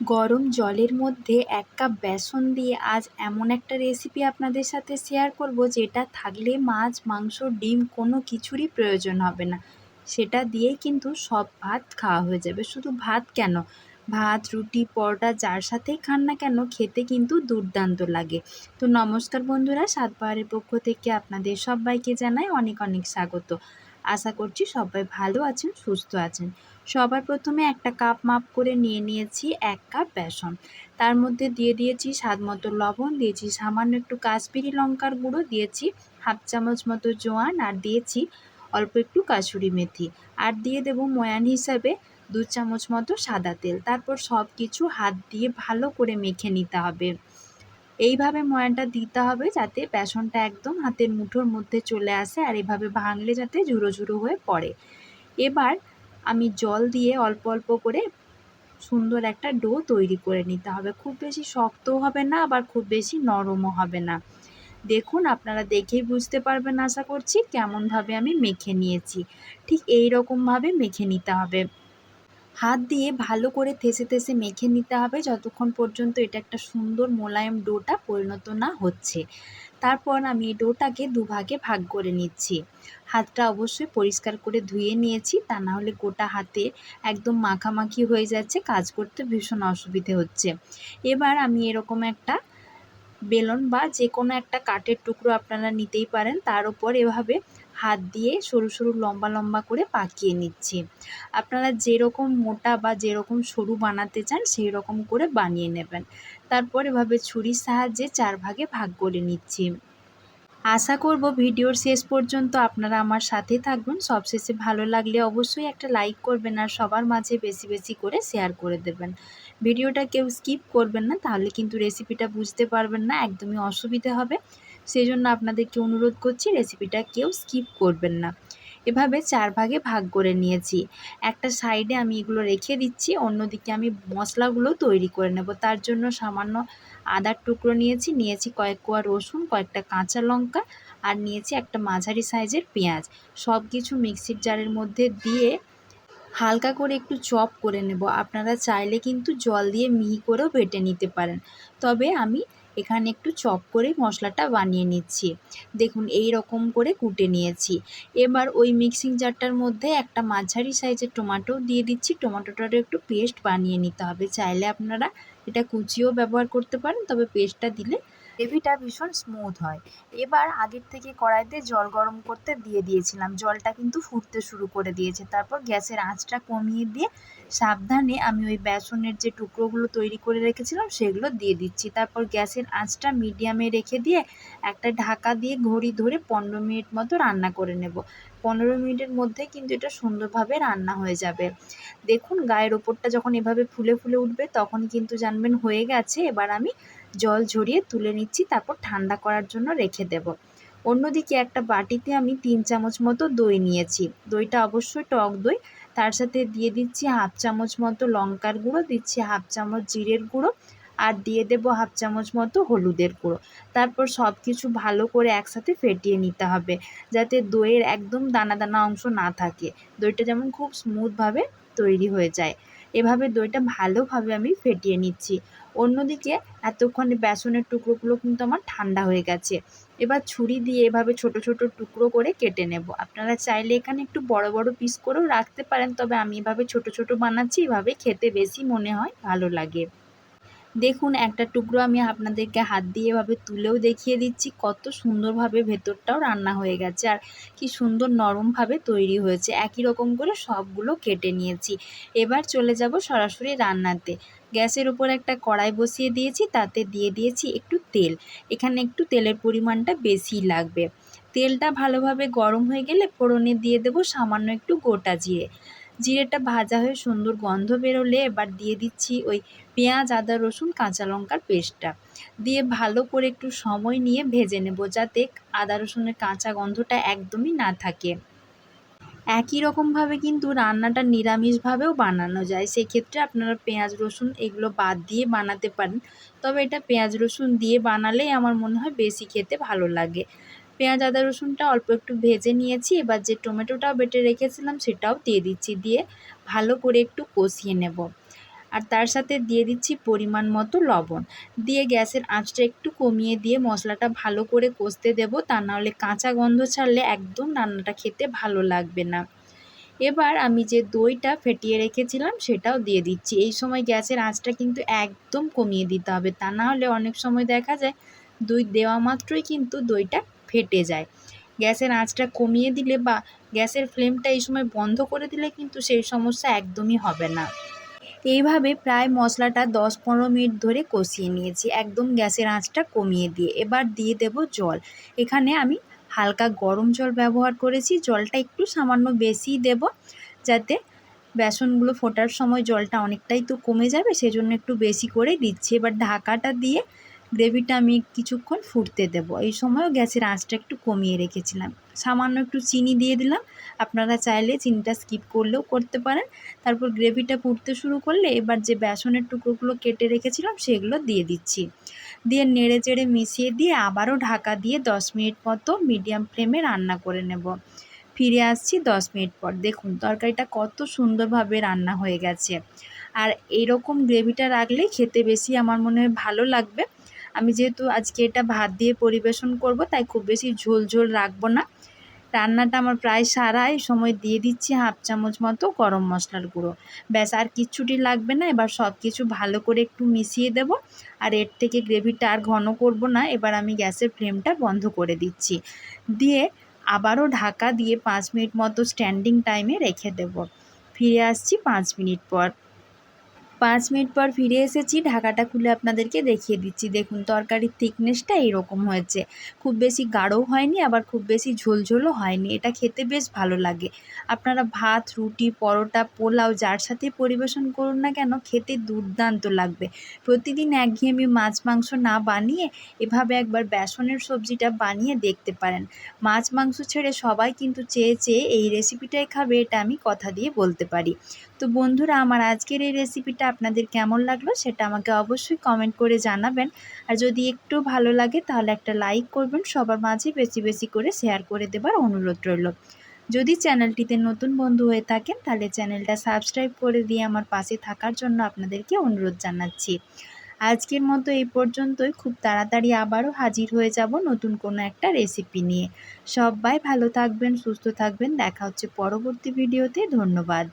গরম জলের মধ্যে এক কাপ বেসন দিয়ে আজ এমন একটা রেসিপি আপনাদের সাথে শেয়ার করব, যেটা থাকলে মাছ, মাংস, ডিম কোনো কিছুরই প্রয়োজন হবে না। সেটা দিয়েই কিন্তু সব ভাত খাওয়া হয়ে যাবে। শুধু ভাত কেন? ভাত, রুটি, পরোটা যার সাথেই খান না কেন, খেতে কিন্তু দুর্দান্ত লাগে। তো নমস্কার বন্ধুরা সাত পাহাড়ের পক্ষ থেকে আপনাদের সবাইকে জানাই অনেক অনেক স্বাগত। আশা করছি সবাই ভালো আছেন, সুস্থ আছেন। সবার প্রথমে একটা কাপ মাপ করে নিয়ে নিয়েছি এক কাপ বেসন। তার মধ্যে দিয়ে দিয়েছি স্বাদ মতো লবণ, দিয়েছি সামান্য একটু কাশ্মীরি লঙ্কার গুঁড়ো, দিয়েছি হাফ চামচ মতো জোয়ান আর দিয়েছি অল্প একটু কাসুরি মেথি। আর দিয়ে দেবো ময়ান হিসাবে দু চামচ মতো সাদা তেল। তারপর সব কিছু হাত দিয়ে ভালো করে মেখে নিতে হবে। এইভাবে ময়ানটা দিতে হবে যাতে বেসনটা একদম হাতের মুঠোর মধ্যে চলে আসে আর এভাবে ভাঙলে যাতে ঝুড়ো ঝুড়ো হয়ে পড়ে। এবার আমি জল দিয়ে অল্প অল্প করে সুন্দর একটা ডো তৈরি করে নিতে হবে। খুব বেশি শক্তও হবে না, আবার খুব বেশি নরমও হবে না। দেখুন, আপনারা দেখেই বুঝতে পারবেন আশা করছি কেমনভাবে আমি মেখে নিয়েছি। ঠিক এই রকমভাবে মেখে নিতে হবে। হাত দিয়ে ভালো করে থেসে থেসে মেখে নিতে হবে, যতক্ষণ পর্যন্ত এটা একটা সুন্দর মোলায়েম ডোটা পরিণত না হচ্ছে। তারপর আমি ডোটাকে দুভাগে ভাগ করে নিচ্ছি। হাতটা অবশ্যই পরিষ্কার করে ধুয়ে নিয়েছি, তা না হলে গোটা হাতে একদম মাখামাখি হয়ে যাচ্ছে, কাজ করতে ভীষণ অসুবিধে হচ্ছে। এবার আমি এরকম একটা বেলন বা যে কোনো একটা কাঠের টুকরো আপনারা নিতেই পারেন, তার উপর এভাবে হাত দিয়ে সরু সরু লম্বা লম্বা করে পাকিয়ে নিচ্ছি। আপনারা যেরকম মোটা বা যেরকম সরু বানাতে চান সেই রকম করে বানিয়ে নেবেন। তারপর এভাবে ছুরির সাহায্যে চার ভাগে ভাগ করে নিচ্ছি। আশা করব ভিডিওর শেষ পর্যন্ত আপনারা আমার সাথে থাকবেন। সবশেষে ভালো লাগলে অবশ্যই একটা লাইক করবেন আর সবার মাঝে বেশি বেশি করে শেয়ার করে দেবেন। ভিডিওটা কেউ স্কিপ করবেন না, তাহলে কিন্তু রেসিপিটা বুঝতে পারবেন না, একদমই অসুবিধে হবে। সেই জন্য আপনাদেরকে অনুরোধ করছি রেসিপিটা কেউ স্কিপ করবেন না। এভাবে চার ভাগে ভাগ করে নিয়েছি। একটা সাইডে আমি এগুলো রেখে দিচ্ছি, অন্যদিকে আমি মশলাগুলো তৈরি করে নেব। তার জন্য সামান্য আদার টুকরো নিয়েছি নিয়েছি কয়েক কোয়া রসুন, কয়েকটা কাঁচা লঙ্কা আর নিয়েছি একটা মাঝারি সাইজের পেঁয়াজ। সব কিছু মিক্সির জারের মধ্যে দিয়ে হালকা করে একটু চপ করে নেব। আপনারা চাইলে কিন্তু জল দিয়ে মিহি করেও বেটে নিতে পারেন। তবে আমি এখানে একটু চপ করে মশলাটা বানিয়ে নিচ্ছি। দেখুন, এই রকম করে কুটে নিয়েছি। এবার ওই মিক্সিং জারটার মধ্যে একটা মাঝারি সাইজের টমেটো দিয়ে দিচ্ছি। টমেটোটারও একটু পেস্ট বানিয়ে নিতে হবে। চাইলে আপনারা এটা কুচিও ব্যবহার করতে পারেন, তবে পেস্টটা দিলে গ্রেভিটা ভীষণ স্মুথ হয়। এবার আগের থেকে কড়াইতে জল গরম করতে দিয়ে দিয়েছিলাম। জলটা কিন্তু ফুটতে শুরু করে দিয়েছে। তারপর গ্যাসের আঁচটা কমিয়ে দিয়ে সাবধানে আমি ওই বেসনের যে টুকরোগুলো তৈরি করে রেখেছিলাম, সেগুলো দিয়ে দিচ্ছি। তারপর গ্যাসের আঁচটা মিডিয়ামে রেখে দিয়ে একটা ঢাকা দিয়ে ঘড়ি ধরে পনেরো মিনিট মতো রান্না করে নেব। পনেরো মিনিটের মধ্যে কিন্তু এটা সুন্দরভাবে রান্না হয়ে যাবে। দেখুন, গায়ের ওপরটা যখন এভাবে ফুলে ফুলে উঠবে, তখন কিন্তু জানবেন হয়ে গেছে। এবার আমি জল ঝরিয়ে তুলে নিচ্ছি, তারপর ঠান্ডা করার জন্য রেখে দেব। অন্যদিকে একটা বাটিতে আমি তিন চামচ মতো দই নিয়েছি। দইটা অবশ্যই টক দই। তার সাথে দিয়ে দিচ্ছি হাফ চামচ মতো লঙ্কার গুঁড়ো, দিচ্ছি হাফ চামচ জিরের গুঁড়ো আর দিয়ে দেব হাফ চামচ মতো হলুদের গুঁড়ো। তারপর সব কিছু ভালো করে একসাথে ফেটিয়ে নিতে হবে যাতে দইয়ের একদম দানা দানা অংশ না থাকে। দইটা যেমন খুব স্মুথভাবে তৈরি হয়ে যায়। এভাবে দইটা ভালোভাবে আমি ফেটিয়ে নিচ্ছি। অন্যদিকে এতক্ষণে বেসনের টুকরোগুলো কিন্তু আমার ঠান্ডা হয়ে গেছে। এবার ছুরি দিয়ে এভাবে ছোট ছোট টুকরো করে কেটে নেব। আপনারা চাইলে এখানে একটু বড় বড় পিস করেও রাখতে পারেন, তবে আমি এভাবে ছোট ছোট বানাচ্ছি, এভাবে খেতে বেশি মনে হয় ভালো লাগে। দেখুন, একটা টুকরো আমি আপনাদেরকে হাত দিয়ে এভাবে তুলেও দেখিয়ে দিচ্ছি। কত সুন্দরভাবে ভেতরটাও রান্না হয়ে গেছে আর কি সুন্দর নরমভাবে তৈরি হয়েছে। একই রকম করে সবগুলো কেটে নিয়েছি। এবার চলে যাব সরাসরি রান্নাতে। গ্যাসের উপর একটা কড়াই বসিয়ে দিয়েছি, তাতে দিয়ে দিয়েছি একটু তেল। এখানে একটু তেলের পরিমাণটা বেশি লাগবে। তেলটা ভালোভাবে গরম হয়ে গেলে ফোড়নে দিয়ে দেবো সামান্য একটু গোটা জিরে। জিরেটা ভাজা হয়ে সুন্দর গন্ধ বেরোলে এবার দিয়ে দিচ্ছি ওই পেঁয়াজ, আদা, রসুন, কাঁচা লঙ্কার পেস্টটা। দিয়ে ভালো করে একটু সময় নিয়ে ভেজে নেব যাতে আদা, রসুনের কাঁচা গন্ধটা একদমই না থাকে। একই রকমভাবে কিন্তু রান্নাটা নিরামিষভাবেও বানানো যায়। সেক্ষেত্রে আপনারা পেঁয়াজ, রসুন এগুলো বাদ দিয়ে বানাতে পারেন। তবে এটা পেঁয়াজ, রসুন দিয়ে বানালেই আমার মনে হয় বেশি খেতে ভালো লাগে। পেঁয়াজ, আদা, রসুনটা অল্প একটু ভেজে নিয়েছি। এবার যে টমেটোটাও বেটে রেখেছিলাম সেটাও দিয়ে দিচ্ছি। দিয়ে ভালো করে একটু কষিয়ে নেব। আর তার সাথে দিয়ে দিচ্ছি পরিমাণ মতো লবণ। দিয়ে গ্যাসের আঁচটা একটু কমিয়ে দিয়ে মশলাটা ভালো করে কষতে দেবো, তা নাহলে কাঁচা গন্ধ ছাড়লে একদম রান্নাটা খেতে ভালো লাগবে না। এবার আমি যে দইটা ফেটিয়ে রেখেছিলাম সেটাও দিয়ে দিচ্ছি। এই সময় গ্যাসের আঁচটা কিন্তু একদম কমিয়ে দিতে হবে, তা না হলে অনেক সময় দেখা যায় দই দেওয়া মাত্রই কিন্তু দইটা ফেটে যায়। গ্যাসের আঁচটা কমিয়ে দিলে বা গ্যাসের ফ্লেমটা এই সময় বন্ধ করে দিলে কিন্তু সেই সমস্যা একদমই হবে না। এইভাবে প্রায় মশলাটা দশ পনেরো মিনিট ধরে কষিয়ে নিয়েছি। একদম গ্যাসের আঁচটা কমিয়ে দিয়ে। এবার দিয়ে দেব জল। এখানে আমি হালকা গরম জল ব্যবহার করেছি। জলটা একটু সামান্য বেশি দেব যাতে বেসনগুলো ফোটার সময় জলটা অনেকটাই তো কমে যাবে, সেজন্য একটু বেশি করে দিচ্ছি। এবার ঢাকাটা দিয়ে গ্রেভিটা আমি কিছুক্ষণ ফুটতে দেবো। এই সময়ও গ্যাসের আঁচটা একটু কমিয়ে রেখেছিলাম। সামান্য একটু চিনি দিয়ে দিলাম। আপনারা চাইলে চিনিটা স্কিপ করলেও করতে পারেন। তারপর গ্রেভিটা ফুটতে শুরু করলে এবার যে বেসনের টুকরোগুলো কেটে রেখেছিলাম, সেগুলো দিয়ে দিচ্ছি। দিয়ে নেড়ে চেড়ে মিশিয়ে দিয়ে আবারও ঢাকা দিয়ে দশ মিনিট মতো মিডিয়াম ফ্লেমে রান্না করে নেব। ফিরে আসছি দশ মিনিট পর। দেখুন, তরকারিটা কত সুন্দরভাবে রান্না হয়ে গেছে। আর এইরকম গ্রেভিটা রাখলে খেতে বেশি আমার মনে হয় ভালো লাগবে। আমি যেহেতু আজকে এটা ভাত দিয়ে পরিবেশন করব, তাই খুব বেশি ঝোল ঝোল রাখব না। রান্নাটা আমার প্রায় সারা এই সময় দিয়ে দিচ্ছি হাফ চামচ মতো গরম মশলার গুঁড়ো। ব্যাস, আর কিচ্ছুটি লাগবে না, এবার সব কিছু ভালো করে একটু মিশিয়ে দেব। আর এর থেকে গ্রেভিটা আর ঘন করব না, এবার আমি গ্যাসের ফ্লেমটা বন্ধ করে দিচ্ছি। দিয়ে আবারও ঢাকা দিয়ে পাঁচ মিনিট মতো স্ট্যান্ডিং টাইমে রেখে দেব। ফিরে আসছি পাঁচ মিনিট পর। পাঁচ মিনিট পর ফিরে এসেছি। ঢাকাটা খুলে আপনাদেরকে দেখিয়ে দিচ্ছি। দেখুন, তরকারির থিকনেসটা এইরকম হয়েছে। খুব বেশি গাঢ়ও হয়নি, আবার খুব বেশি ঝোলঝোলও হয়নি। এটা খেতে বেশ ভালো লাগে। আপনারা ভাত, রুটি, পরোটা, পোলাও, যার সাথে পরিবেশন করুন না কেন, খেতে দুর্দান্ত লাগবে। প্রতিদিন একঘেয়েমি মাছ, মাংস না বানিয়ে এভাবে একবার বেসনের সবজিটা বানিয়ে দেখতে পারেন। মাছ, মাংস ছেড়ে সবাই কিন্তু চেয়ে চেয়ে এই রেসিপিটাই খাবে, এটা আমি কথা দিয়ে বলতে পারি। তো বন্ধুরা, আমার আজকের এই রেসিপিটা আপনাদের কেমন লাগল সেটা আমাকে অবশ্যই কমেন্ট করে জানাবেন। আর যদি একটু ভালো লাগে তাহলে একটা লাইক করবেন, সবার মাঝে বেশি বেশি করে শেয়ার করে দেবার অনুরোধ রইল। যদি চ্যানেলটিতে নতুন বন্ধু হয়ে থাকেন তাহলে চ্যানেলটা সাবস্ক্রাইব করে দিয়ে আমার পাশে থাকার জন্য আপনাদেরকে অনুরোধ জানাচ্ছি। আজকের মতো এই পর্যন্তই। খুব তাড়াতাড়ি আবারও হাজির হয়ে যাব নতুন কোনো একটা রেসিপি নিয়ে। সবাই ভালো থাকবেন, সুস্থ থাকবেন। দেখা হচ্ছে পরবর্তী ভিডিওতে ধন্যবাদ।